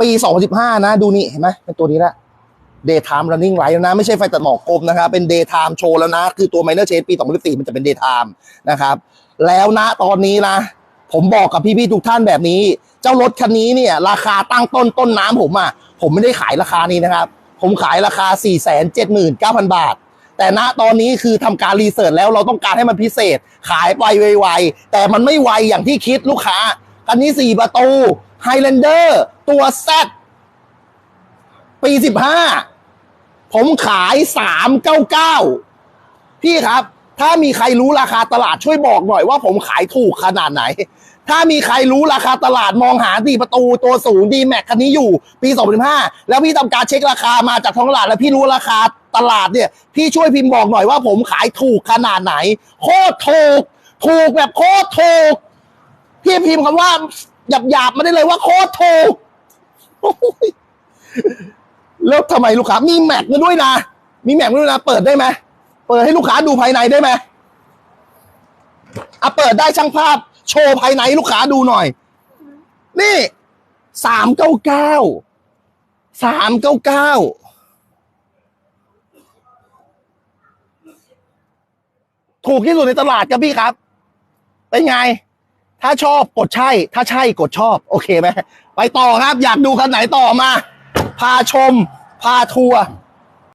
ปี2015 นะ ดูนี่เห็นไหมเป็นตัวนี้ละ daytime running light แล้วนะ ไม่ใช่ไฟตัดหมอกกลมนะครับ เป็น daytime show แล้วนะ คือตัว minor change ปี 2014 มันจะเป็น daytime นะครับ แล้วนะตอนนี้นะ ผมบอกกับพี่ๆทุกท่านแบบนี้ เจ้ารถคันนี้เนี่ย ราคาตั้งต้นต้นน้ำผมอะ ผมไม่ได้ขายราคานี้นะครับ ผมขายราคา 479,000 บาทแต่ณตอนนี้คือทำการรีเสิร์ชแล้วเราต้องการให้มันพิเศษ ขายไปไวๆแต่มันไม่ไวอย่างที่คิดลูกค้าคันนี้ 4 ประตู Highlander ตัว Z ปี15ผมขาย399พี่ครับ ถ้ามีใครรู้ราคาตลาดช่วยบอกหน่อยว่าผมขายถูกขนาดไหน ถ้ามีใครรู้ราคาตลาดมองหาดีประตูตัวสูงดีแม็กคันนี้อยู่ ปี2015แล้วพี่ทำการเช็คราคามาจากท้องตลาดแล้วพี่รู้ราคาตลาดเนี่ย พี่ช่วยพิมพ์บอกหน่อยว่าผมขายถูกขนาดไหน โคตรถูก ถูกแบบโคตรถูก พี่พิมพ์คำว่า หยาบๆมาได้เลยว่าโคตรถูกโอ้ยแล้วทำไมลูกค้ามีแม็กมาด้วยนะ มีแม็กมาด้วยนะ เปิดได้ไหมเปิดให้ลูกค้าดูภายในได้ไหมอะเปิดได้ช่างภาพ โชว์ภายในลูกค้าดูหน่อย นี่สามเก้าเก้าสามเก้าเก้าถูกที่สุดในตลาดครับพี่ครับ เป็นไง ถ้าชอบกดใช่ ถ้าใช่กดชอบ โอเคไหมไปต่อครับ อยากดูคันไหนต่อมา พาชม พาทัวร์